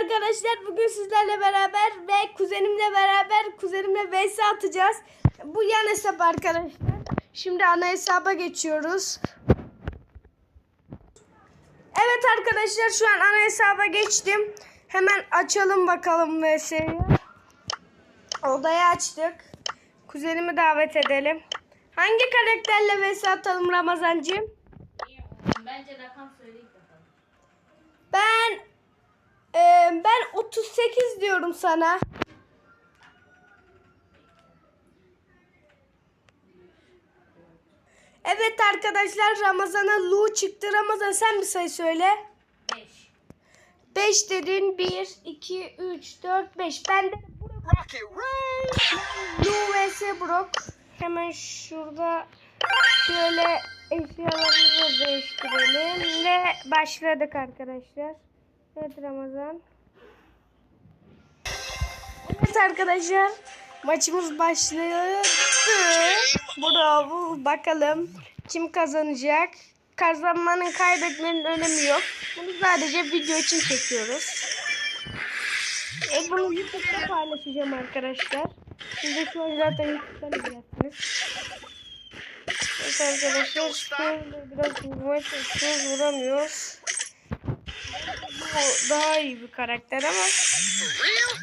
Arkadaşlar bugün sizlerle beraber ve kuzenimle beraber kuzenimle vs atacağız. Bu yan hesap arkadaşlar. Şimdi ana hesaba geçiyoruz. Evet arkadaşlar şu an ana hesaba geçtim. Hemen açalım bakalım vs'yi. Odayı açtık. Kuzenimi davet edelim. Hangi karakterle vs atalım Ramazancığım? Bence rakam söyleyip bakalım. Ben e, ben 38 diyorum sana. Evet arkadaşlar Ramazan'a Lu çıktı. Ramazan sen bir sayı söyle. 5. 5 dedin. 1, 2, 3, 4, 5. Ben de! Lu vs Brock. Hemen şurada şöyle eşyalarımızı değiştirelim. Ve başladık arkadaşlar. Evet Ramazan. Evet arkadaşlar. Maçımız başladı. Bravo. Bakalım kim kazanacak. Kazanmanın kaybetmenin önemi yok. Bunu sadece video için çekiyoruz. E bunu YouTube'da paylaşacağım arkadaşlar. Siz de şu an zaten YouTube'dan izlersiniz. Evet arkadaşlar şöyle biraz vurmaya çalışıyoruz. Vuramıyoruz. Bu daha iyi bir karakter ama. Evet.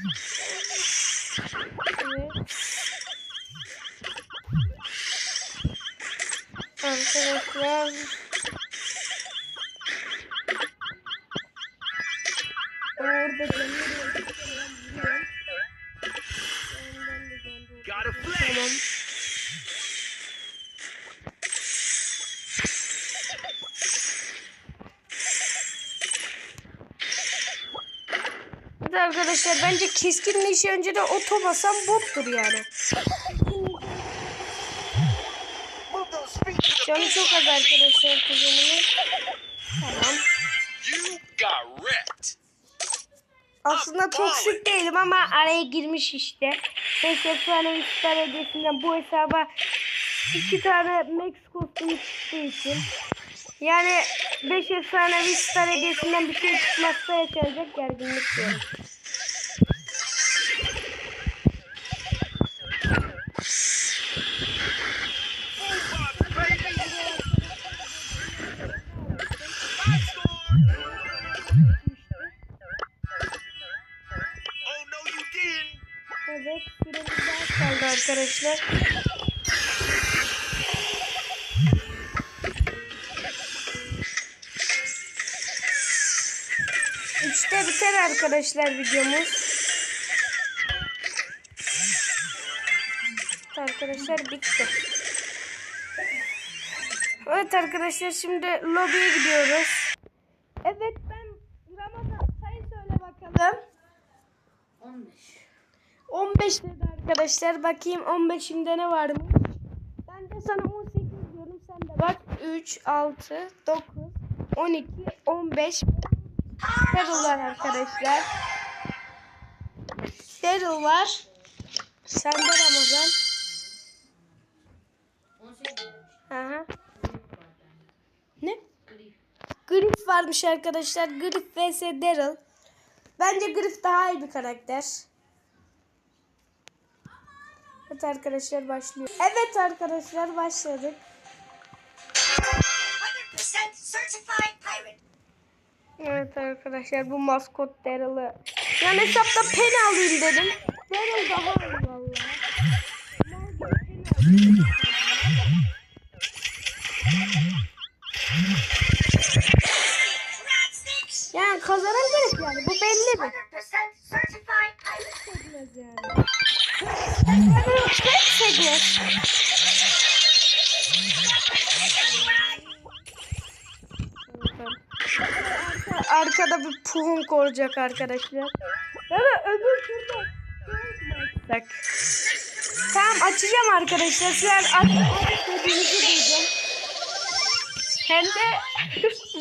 Arkadaşlar. Orada var. Got a flash! Tamam. Bir de arkadaşlar bence keskin nişi önce de oto basan bottur yani. Canı çok az arkadaşlar kuzenimin. Tamam. Aslında toksik değilim ama araya girmiş işte. 5 efsane süper hediyesinden bu hesaba 2 tane Max kostümü çıktığı için. Yani 5 efsane süper hediyesinden bir şey çıkmazsa yaşanacak gerginlik diyorum. Evet süremiz kaldı arkadaşlar. Üçte biter arkadaşlar videomuz. Arkadaşlar bitti. Evet arkadaşlar şimdi lobiye gidiyoruz. Evet ben Ramazan sayı söyle bakalım. 15. 15 dedi arkadaşlar. Bakayım 15'imde ne var mı? Ben de sana 18 diyorum. Sen de bak. 3, 6, 9, 12, 15. Daryl var arkadaşlar. Daryl var. Sende Ramazan. Aha. Grif. Ne? Grif. Griff varmış arkadaşlar. Griff vs Daryl. Bence Griff daha iyi bir karakter. Evet arkadaşlar başlıyor. Evet arkadaşlar başladık. 100% certified pirate. Evet arkadaşlar bu maskot Daryl'ı. Yani hesapta pen alayım dedim. Daryl daha iyi valla. Mi? 100% certified pirate. Bilmez yani. Seviyor. Arkada bir puhunk olacak arkadaşlar. Ya da öbür turda açsak? Tamam açacağım arkadaşlar. Şu an aç dediğinizi duydum. Hem de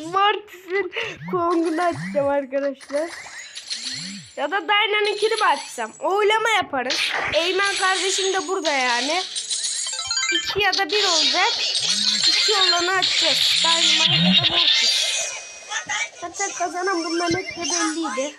Mortis'in puhunkunu açacağım arkadaşlar. Ya da Dyna'nınkini mi açsam? Oylama yaparız. Eymen kardeşim de burada yani. İki ya da bir olacak. İki olanı açacağız. Dynamite ya da. Zaten kazanan bunların hepsi belliydi.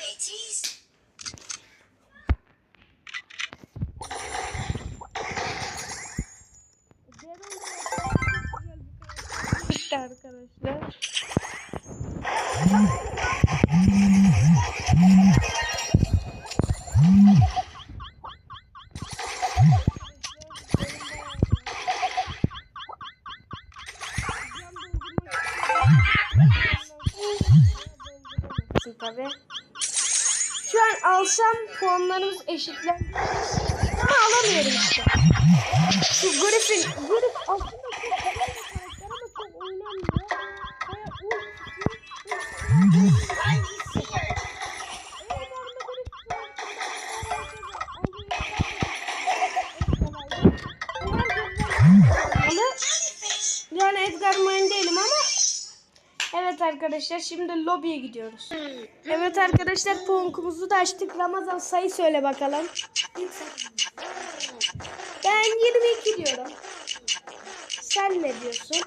Puanlarımız eşitler. Ama alamıyorum işte. Şu Griffin, Griff arkadaşlar şimdi lobiye gidiyoruz. Evet arkadaşlar punkumuzu da açtık. Ramazan sayı söyle bakalım. Ben 22 diyorum. Sen ne diyorsun?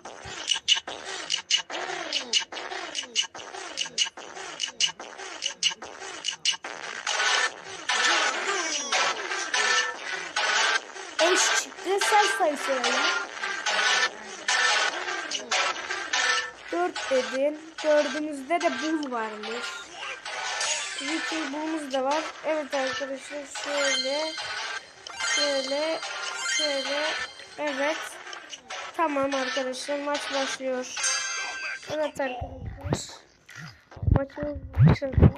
Eş çıktı. Sen sayı söyle. 4 dedin. Dördümüzde de bul varmış. Viking bulumuz da var. Evet arkadaşlar şöyle. Şöyle. Şöyle. Evet. Tamam arkadaşlar maç başlıyor. Evet arkadaşlar. Maçımız başladı.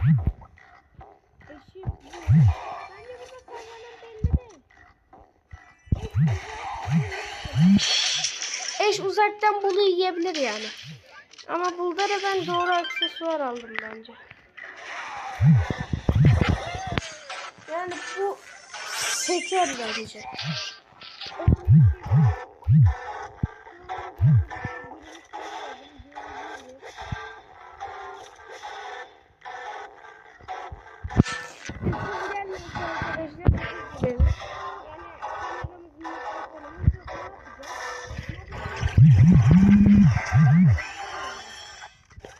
Eş uzaktan bulu yiyebilir yani. Ama burada da ben doğru aksesuar aldım bence. Yani bu seker bence.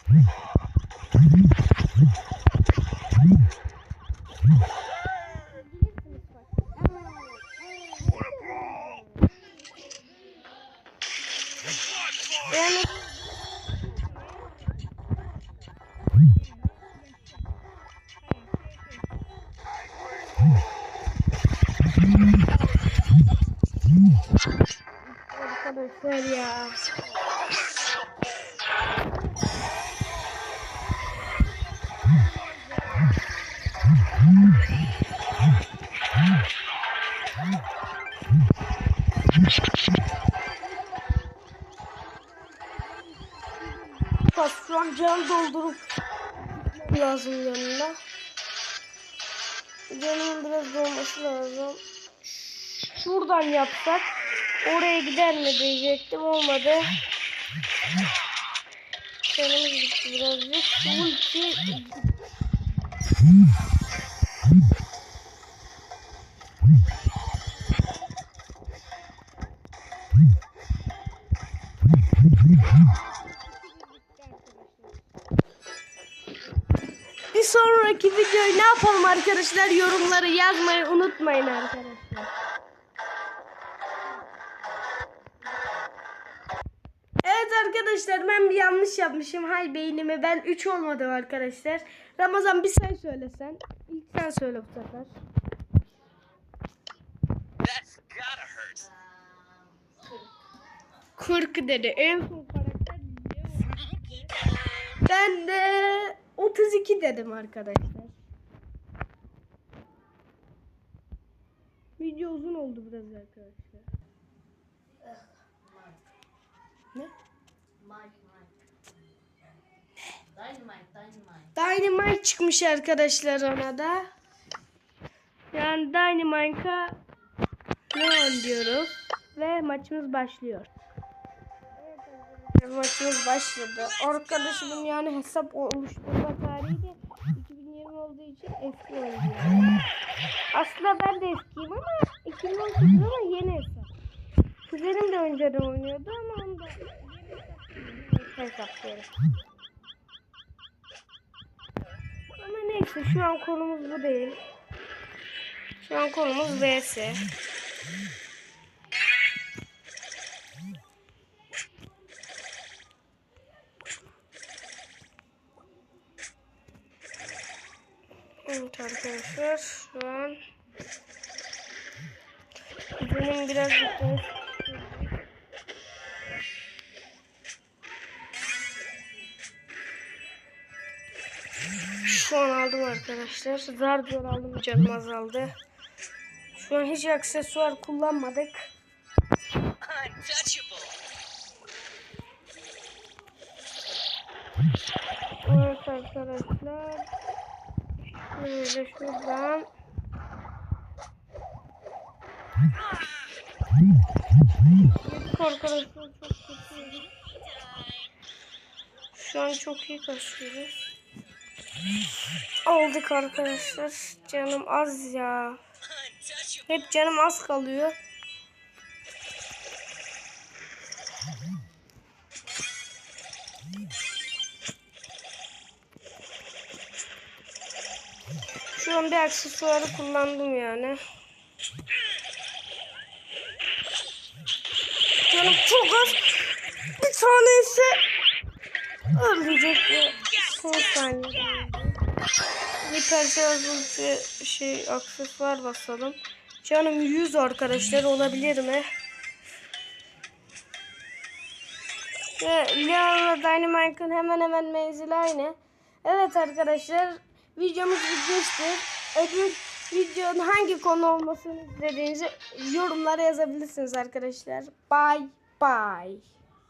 Yani şu an can doldurup lazım yanına. Canımın biraz dolması lazım. Şuradan yapsak oraya gider mi diyecektim olmadı. Canımız gitti birazcık. Ulti videoyu ne yapalım arkadaşlar? Yorumları yazmayı unutmayın arkadaşlar. Evet arkadaşlar ben bir yanlış yapmışım. Hay beynime ben 3 olmadım arkadaşlar. Ramazan bir sayı söylesen. İlk sen söyle bu sefer. 40 dedi. En son karakter. Ben de 32 dedim arkadaşlar. Video uzun oldu biraz arkadaşlar. Ne? Dynamite, çıkmış arkadaşlar ona da. Yani Dynamite'a Leon diyoruz. Ve maçımız başlıyor. Evet Maçımız başladı. Arkadaşımın yani hesap oluşturma tarihi de 2020 olduğu için eski oynuyor. Aslında ben de eskiyim ama 2018 ama yeni hesap. Kuzenim de önceden oynuyordu ama onu da yeni hesap diyorum. Ama neyse şu an konumuz bu değil. Şu an konumuz VS. Şu an aldım arkadaşlar. Zar zor aldım canım azaldı. Şu an hiç aksesuar kullanmadık. Evet arkadaşlar. Şöyle şuradan. Yedik arkadaşlar çok kötü. Şu an çok iyi kasıyoruz. Aldık arkadaşlar. Canım az ya. Hep canım az kalıyor. Şu an bir aksesuarı kullandım yani. Canım çok az. Bir tane ise ölecek son saniyede öldü. Hiper şarj ulti şey aksesuar basalım. Canım 100 arkadaşlar olabilir mi? Ve Leon'la Dynamite'ın hemen hemen menzili aynı. Evet arkadaşlar videomuz bitmiştir. Öbür videonun hangi konu olmasını istediğinizi yorumlara yazabilirsiniz arkadaşlar. Bye bye.